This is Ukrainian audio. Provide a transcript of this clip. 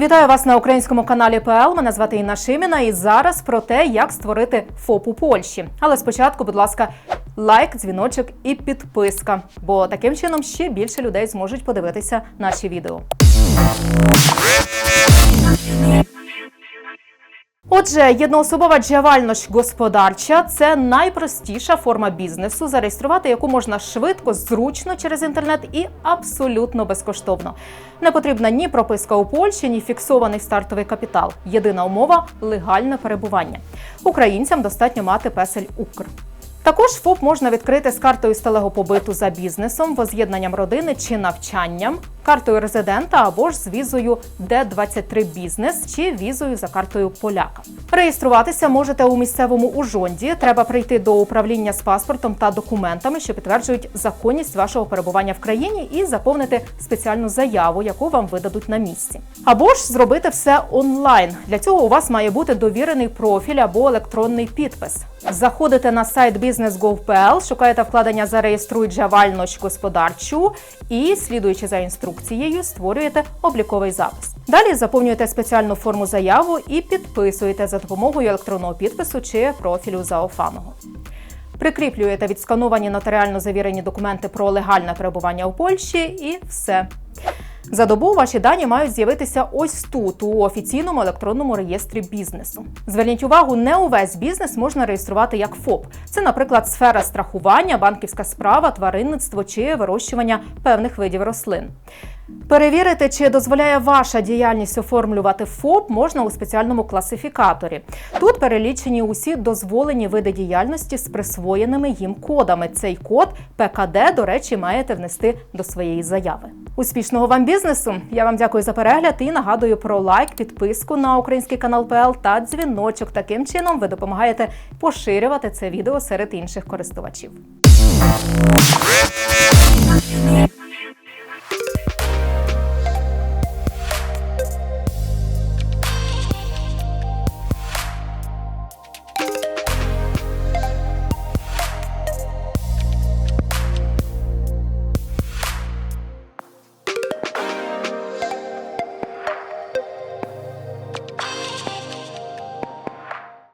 Вітаю вас на українському каналі ПЛ. Мене звати Інна Шиміна. І зараз про те, як створити ФОП у Польщі. Але спочатку, будь ласка, лайк, дзвіночок і підписка, бо таким чином ще більше людей зможуть подивитися наші відео. Отже, єдноособова діяльність господарча це найпростіша форма бізнесу, зареєструвати яку можна швидко, зручно через інтернет і абсолютно безкоштовно. Не потрібна ні прописка у Польщі, ні фіксований стартовий капітал. Єдина умова легальне перебування. Українцям достатньо мати песель Укр. Також ФОП можна відкрити з картою сталого побиту за бізнесом, воз'єднанням родини чи навчанням, картою резидента або ж з візою Д-23 бізнес чи візою за картою поляка. Реєструватися можете у місцевому ужонді. Треба прийти до управління з паспортом та документами, що підтверджують законність вашого перебування в країні, і заповнити спеціальну заяву, яку вам видадуть на місці. Або ж зробити все онлайн. Для цього у вас має бути довірений профіль або електронний підпис. Заходите на сайт business.gov.pl, шукаєте вкладення Зареєструй джавальність господарчу і, слідуючи за інструкцією, створюєте обліковий запис. Далі заповнюєте спеціальну форму заяву і підписуєте за допомогою електронного підпису чи профілю заофаного. Прикріплюєте відскановані нотаріально завірені документи про легальне перебування у Польщі і все. За добу ваші дані мають з'явитися ось тут, у офіційному електронному реєстрі бізнесу. Зверніть увагу, не увесь бізнес можна реєструвати як ФОП. Це, наприклад, сфера страхування, банківська справа, тваринництво чи вирощування певних видів рослин. Перевірити, чи дозволяє ваша діяльність оформлювати ФОП, можна у спеціальному класифікаторі. Тут перелічені усі дозволені види діяльності з присвоєними їм кодами. Цей код ПКД, до речі, маєте внести до своєї заяви. Успішного вам бізнесу! Я вам дякую за перегляд і нагадую про лайк, підписку на український канал ПЛ та дзвіночок. Таким чином ви допомагаєте поширювати це відео серед інших користувачів.